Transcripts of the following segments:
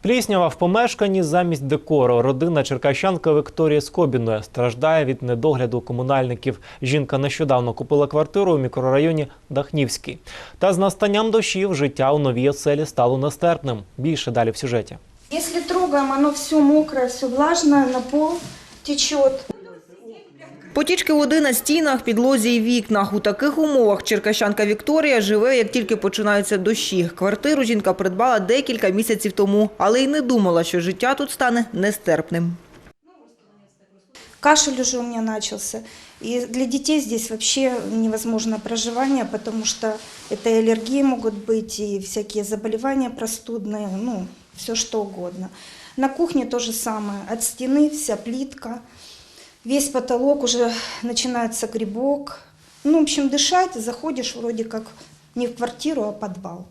Пліснява в помешканні замість декору. Родина черкащанка Вікторії Скобіної страждає від недогляду комунальників. Жінка нещодавно купила квартиру у мікрорайоні Дахнівський. Та з настанням дощів життя у новій оселі стало нестерпним. Більше далі в сюжеті. Якщо трогаємо, воно все мокре, все влажне, на пол течет. Потічки води на стінах, підлозі і вікнах. У таких умовах черкащанка Вікторія живе, як тільки починаються дощі. Квартиру жінка придбала декілька місяців тому, але й не думала, що життя тут стане нестерпним. Кашель уже у меня начался. И для детей здесь вообще невозможно проживание, потому что это и аллергии могут быть, и всякие заболевания простудные, ну, все что угодно. На кухне то же самое. От стены вся плитка, весь потолок уже начинается грибок. Ну, в общем, дышать заходишь вроде как не в квартиру, а в подвал.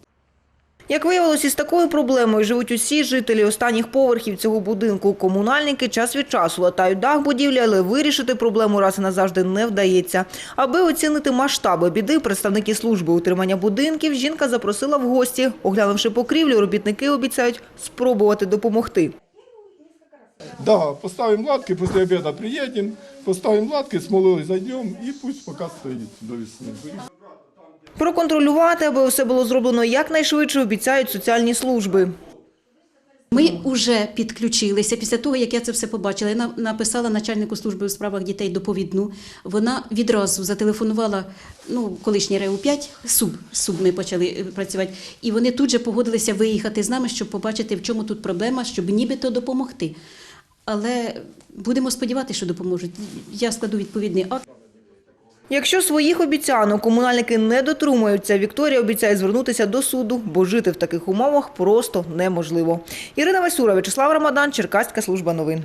Як виявилось, із такою проблемою живуть усі жителі останніх поверхів цього будинку. Комунальники час від часу латають дах будівлі, але вирішити проблему раз і назавжди не вдається. Аби оцінити масштаби біди, представники служби утримання будинків жінка запросила в гості. Оглянувши покрівлю, робітники обіцяють спробувати допомогти. Да, поставим латки, после обеда приедем, поставим латки, смолой зайдем и пусть пока стоит до весны. Проконтролювати, аби усе було зроблено якнайшвидше, обіцяють соціальні служби. Ми вже підключилися після того, як я це все побачила. Я написала начальнику служби у справах дітей доповідну. Вона відразу зателефонувала ну, колишній РЕУ 5 СУБ, СУБ ми почали е, працювати. І вони тут же погодилися виїхати з нами, щоб побачити, в чому тут проблема, щоб нібито допомогти. Але будемо сподіватися, що допоможуть. Я складу відповідний акт. Якщо своїх обіцянок комунальники не дотримуються, Вікторія обіцяє звернутися до суду, бо жити в таких умовах просто неможливо. Ірина Васюра, Вячеслав Рамадан, Черкаська служба новин.